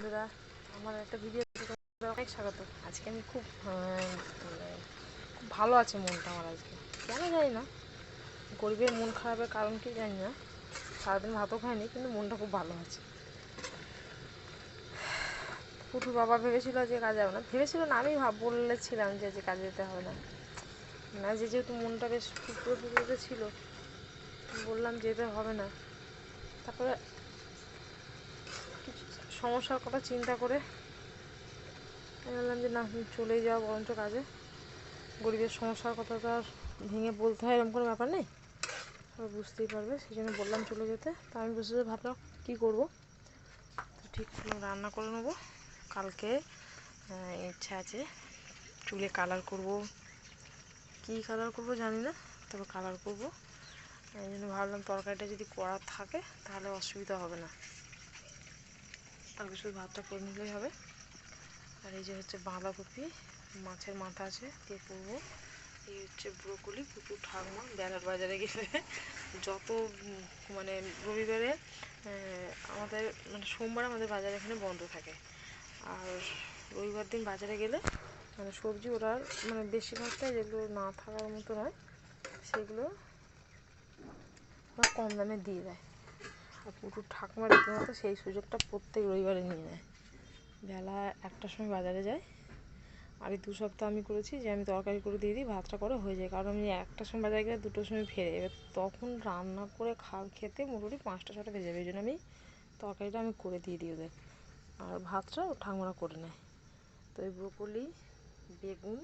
বন্ধুরা, আমার একটা ভিডিও অনেক স্বাগত। আজকে আমি খুব মানে খুব ভালো আছে মনটা আমার আজকে। কেন জানি না, গরিবের মন খারাপের কারণ কি জানি না। সারাদিন ভাতও খাইনি, কিন্তু মনটা খুব ভালো আছে। পুটুর বাবা ভেবেছিল যে কাজে যাবে না। ভেবেছিল না, আমি ভাব বলেছিলাম যে যে কাজে যেতে হবে না। না, যে যেহেতু মনটা বেশ ফুটফুটে ফুটফুটে ছিল, বললাম যেতে হবে না। তারপরে সমস্যার কথা চিন্তা করে আমি বললাম যে না চলেই যাও বরঞ্চ কাজে। গরিবের সমস্যার কথা তো আর ভেঙে বলতে হয়, এরকম কোনো ব্যাপার নেই। সবাই বুঝতেই পারবে, সেই জন্য বললাম চলে যেতে। তা আমি বুঝতে ভাবলাম কী করব? তো ঠিক রান্না করে নেব। কালকে ইচ্ছা আছে চুলে কালার করব। কী কালার করব জানি না, তবে কালার করব। এই জন্য ভাবলাম তরকারিটা যদি করা থাকে, তাহলে অসুবিধা হবে না। কালকে শুধু ভাতটা করে নিলেই হবে। আর এই যে হচ্ছে বাঁধাকপি, মাছের মাথা আছে, দিয়ে করব। এই হচ্ছে ব্রোকলি, পুকুর ঠাকমা, বেলার বাজারে গেলে। যত মানে রবিবারে আমাদের মানে সোমবার আমাদের বাজার এখানে বন্ধ থাকে। আর রবিবার দিন বাজারে গেলে মানে সবজি ওরা মানে বেশিরভাগটাই যেগুলো না থাকার মতো নয়, সেগুলো কম দামে দিয়ে দেয়। পুকুর ঠাকুমা রীতিমতো সেই সুযোগটা প্রত্যেক রবিবারে নিয়ে নেয়। বেলা একটার সময় বাজারে যায়। আর এই দু সপ্তাহ আমি করেছি যে আমি তরকারি করে দিয়ে দিই, ভাতটা করে হয়ে যায়। কারণ আমি একটার সময় বাজারে গেলে দুটোর সময় ফেরে। এবার তখন রান্না করে খা খেতে মোটামুটি পাঁচটা, ছটা বেজে যাবে। এই জন্য আমি তরকারিটা আমি করে দিয়ে দিই ওদের। আর ভাতটা ঠাকুমারা করে নেয়। তো এই ব্রোকলি, বেগুন,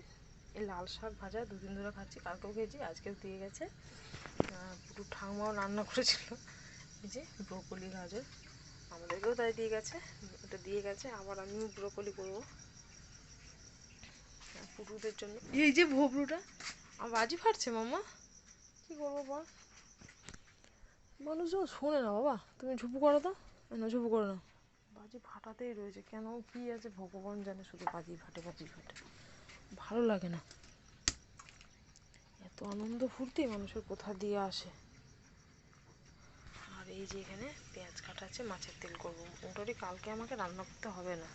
এই লাল শাক ভাজা দুদিন ধরে খাচ্ছি, কালকেও খেয়েছি, আজকেও দিয়ে গেছে। পুরো ঠাকুমাও রান্না করেছিল। যে ব্রোকলি গাজর আমাদেরকেও তাই দিয়ে গেছে ওটা দিয়ে গেছে আবার আমিও ব্রোকলি করব। পুটুদের জন্য। এই যে ভবরুটা আমার বাজি ফাটছে মামা কি করব বল? মানুষ শোনে না বাবা তুমি ঝুপু করো তো। না ঝুপু করো না। বাজি ফাটাতেই রয়েছে কেন কি আছে ভগবান জানে শুধু বাজি ফাটে বাজি ফাটে। ভালো লাগে না। এত আনন্দ ফুর্তি মানুষের কোথা দিয়ে আসে। আর এই যে এখানে পেঁয়াজ কাটা আছে, মাছের তেল করব। মোটামুটি কালকে আমাকে রান্না করতে হবে না।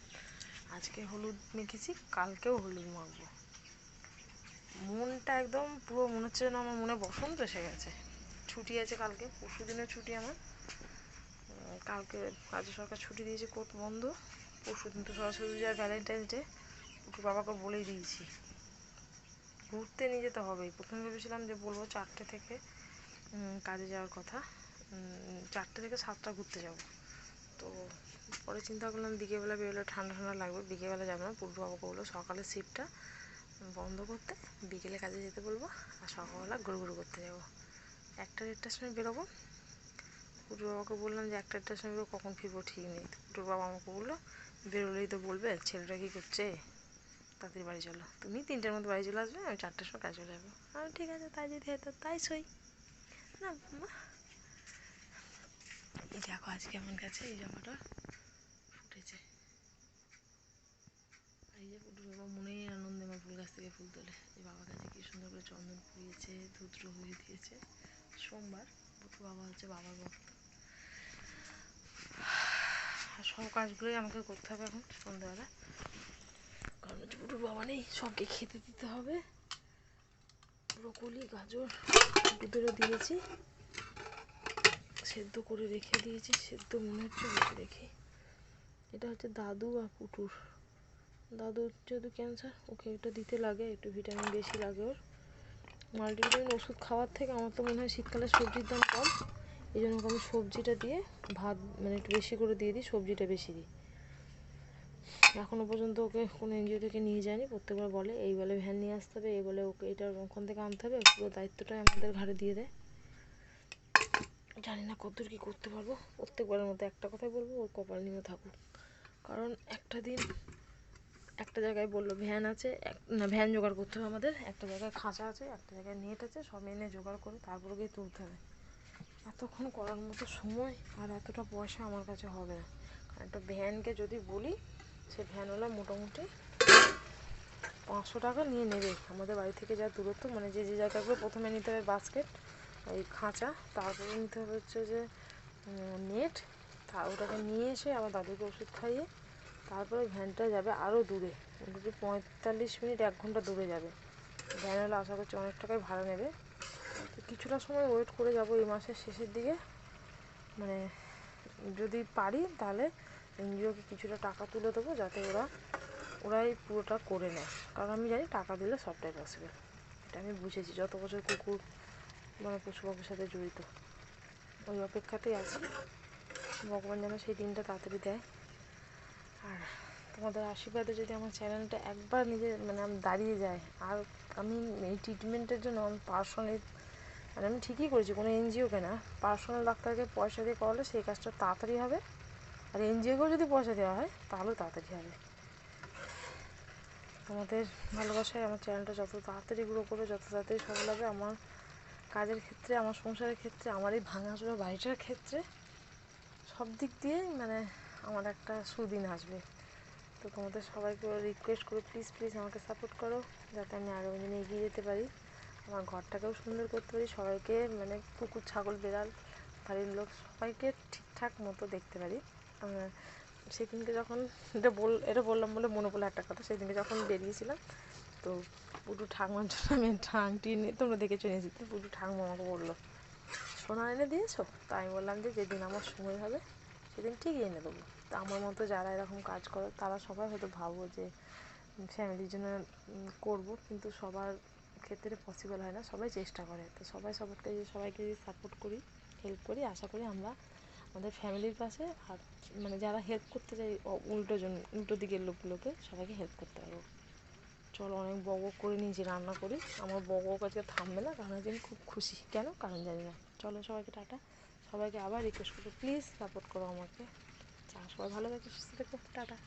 আজকে হলুদ মেখেছি, কালকেও হলুদ মাখবো। মনটা একদম পুরো মনে হচ্ছে যেন আমার মনে বসন্ত এসে গেছে। ছুটি আছে কালকে, পরশু দিনের ছুটি আমার। কালকে রাজ্য সরকার ছুটি দিয়েছে কোর্ট বন্ধ। পরশু দিন তো সরস্বতী পূজা আর ভ্যালেন্টাইন্স ডে একটু বাবাকে বলেই দিয়েছি। ঘুরতে নিয়ে যেতে হবেই প্রথমে ভেবেছিলাম যে বলব চারটে থেকে কাজে যাওয়ার কথা। চারটে থেকে সাতটা ঘুরতে যাব। তো পরে চিন্তা করলাম বিকেলবেলা বেরোলে ঠান্ডা ঠান্ডা লাগবে, বিকেলবেলা যাব না, পূর্ব বাবাকে বলল সকালের শিফটটা বন্ধ করতে, বিকেলে কাজে যেতে বলব, আর সকালবেলা ঘুরু ঘুরু করতে যাব। একটা দেড়টার সময় বেরোবো। পুটুর বাবাকে বললাম যে একটা দেড়টার সময় কখন ফিরবো ঠিক নেই। তো পুটুর বাবা আমাকে বলল, বেরোলেই তো বলবে, ছেলেটা কী করছে? তাড়াতাড়ি বাড়ি চলো। তুমি তিনটের মধ্যে বাড়ি চলে আসবে, আমি চারটের সময় কাজ চলে যাব। আমি ঠিক আছে, তাই যদি হতো তাই সই। না দেখো আজকে আমার কাছে এই জামাটা ফুটেছে। এই যে পুটুর বাবা মনেই আনন্দে আমার ফুল গাছ থেকে ফুল তোলে। এই বাবার কাছে কি সুন্দর করে চন্দন পুড়িয়েছে ধুদ্র হয়ে দিয়েছে। সোমবার পুটুর বাবা হচ্ছে বাবার ভক্ত। আর সব কাজগুলোই আমাকে করতে হবে এখন সন্ধ্যাবেলা। কারণ হচ্ছে পুটুর বাবা নেই, সবকে খেতে দিতে হবে। ব্রকলি, গাজর, দুধেরও দিয়েছি। সেদ্ধ করে রেখে দিয়েছি, সেদ্ধ মনে হচ্ছে রেখে রেখে এটা হচ্ছে দাদু আর পুটুর। দাদু যেহেতু ক্যান্সার ওকে এটা দিতে লাগে, একটু ভিটামিন বেশি লাগে ওর। মাল্টিভিটামিন ওষুধ খাওয়ার থেকে আমার তো মনে হয় শীতকালে সবজির দাম কম। এই জন্য আমি সবজিটা দিয়ে ভাত মানে একটু বেশি করে দিয়ে দিই, সবজিটা বেশি দিই। এখনও পর্যন্ত ওকে কোনো এনজিও থেকে নিয়ে যায়নি, প্রত্যেকবার বলে, এই বলে ভ্যান নিয়ে আসতে হবে, এই বলে ওকে এটা ওখান থেকে আনতে হবে, পুরো দায়িত্বটাই আমাদের ঘাড়ে দিয়ে দেয়। জানি না কতদূর কী করতে পারব। প্রত্যেকবারের মতো একটা কথাই বলব, ওর কপাল নিয়ে থাকুক। কারণ একটা দিন একটা জায়গায় বলল, ভ্যান আছে, এক, না, ভ্যান জোগাড় করতে হবে আমাদের। একটা জায়গায় খাঁচা আছে, একটা জায়গায় নেট আছে, সব এনে জোগাড় করে তারপরে গিয়ে তুলতে হবে। এতক্ষণ করার মতো সময় আর এতটা পয়সা আমার কাছে হবে না। কারণ একটা ভ্যানকে যদি বলি, সে ভ্যানওয়ালা মোটামুটি পাঁচশো টাকা নিয়ে নেবে। আমাদের বাড়ি থেকে যা দূরত্ব মানে যে যে জায়গাগুলো প্রথমে নিতে হবে বাস্কেট ওই খাঁচা। তারপরে নিতে হবে হচ্ছে যে নেট। তা ওটাকে নিয়ে এসে আবার দাদুকে ওষুধ খাইয়ে তারপরে ভ্যানটা যাবে আরও দূরে। মোটামুটি পঁয়তাল্লিশ মিনিট এক ঘণ্টা দূরে যাবে। ভ্যান হলে আশা করছি অনেক টাকাই ভাড়া নেবে। তো কিছুটা সময় ওয়েট করে যাব এই মাসের শেষের দিকে। মানে যদি পারি তাহলে এনজিওকে কিছুটা টাকা তুলে দেবো যাতে ওরা, ওরাই পুরোটা করে নেয়। কারণ আমি জানি টাকা দিলে সবটাই পসিবল এটা আমি বুঝেছি। যত বছর কুকুর মানে পশুপাখির সাথে জড়িত। ওই অপেক্ষাতেই আছি। ভগবান যেন সেই দিনটা তাড়াতাড়ি দেয়। আর তোমাদের আশীর্বাদে যদি আমার চ্যানেলটা একবার নিজে মানে আমি দাঁড়িয়ে যায়, আর আমি এই ট্রিটমেন্টের জন্য আমি পার্সোনালি মানে আমি ঠিকই করেছি, কোনো এনজিওকে না। পার্সোনাল ডাক্তারকে পয়সা দিয়ে করালে সেই কাজটা তাড়াতাড়ি হবে। আর এনজিওকেও যদি পয়সা দেওয়া হয় তাহলেও তাড়াতাড়ি হবে। তোমাদের ভালোবাসায় আমার চ্যানেলটা যত তাড়াতাড়ি গ্রো করবে, যত তাড়াতাড়ি সফল হবে, আমার কাজের ক্ষেত্রে, আমার সংসারের ক্ষেত্রে, আমার এই ভাঙাচোরা বাড়িটার ক্ষেত্রে, সব দিক দিয়েই মানে আমার একটা সুদিন আসবে। তো তোমাদের সবাইকে রিকোয়েস্ট করো প্লিজ প্লিজ আমাকে সাপোর্ট করো, যাতে আমি আরও দিনে এগিয়ে যেতে পারি। আমার ঘরটাকেও সুন্দর করতে পারি, সবাইকে মানে কুকুর ছাগল, বেড়াল, বাড়ির লোক সবাইকে ঠিকঠাক মতো দেখতে পারি। সেদিনকে যখন, এটা বল, এটা বললাম বলে মনে পড়ল একটা কথা, সেদিনকে যখন বেরিয়েছিলাম, তো পুটু ঠাকুমার জন্য আমি একটা এনে তোমরা দেখেছ নিয়েছি তো পুটু ঠাকুমা আমাকে বলল, সোনা এনে দিয়েছ? তো আমি বললাম যে, যেদিন আমার সময় হবে, সেদিন ঠিকই এনে দেবো। তো আমার মতো যারা এরকম কাজ করে, তারা সবাই হয়তো ভাবো যে ফ্যামিলির জন্য করব, কিন্তু সবার ক্ষেত্রে পসিবল হয় না। সবাই চেষ্টা করে। তো সবাই সবাইকে সবাইকে সাপোর্ট করি হেল্প করি, আশা করি আমরা আমাদের ফ্যামিলির পাশে আর মানে যারা হেল্প করতে চাই উল্টো জন উল্টো দিকের লোকগুলোকে সবাইকে হেল্প করতে পারব। চলো অনেক বক করে নিয়েছি রান্না করি। আমার বক আজকে থামবে না, কারণ আজকে আমি খুব খুশি। কেন? কারণ জানি না। চলো সবাইকে টাটা। সবাইকে আবার রিকোয়েস্ট করব। প্লিজ সাপোর্ট করো আমাকে। চা সবাই ভালো থাকে, সুস্থ থাকো। টাটা।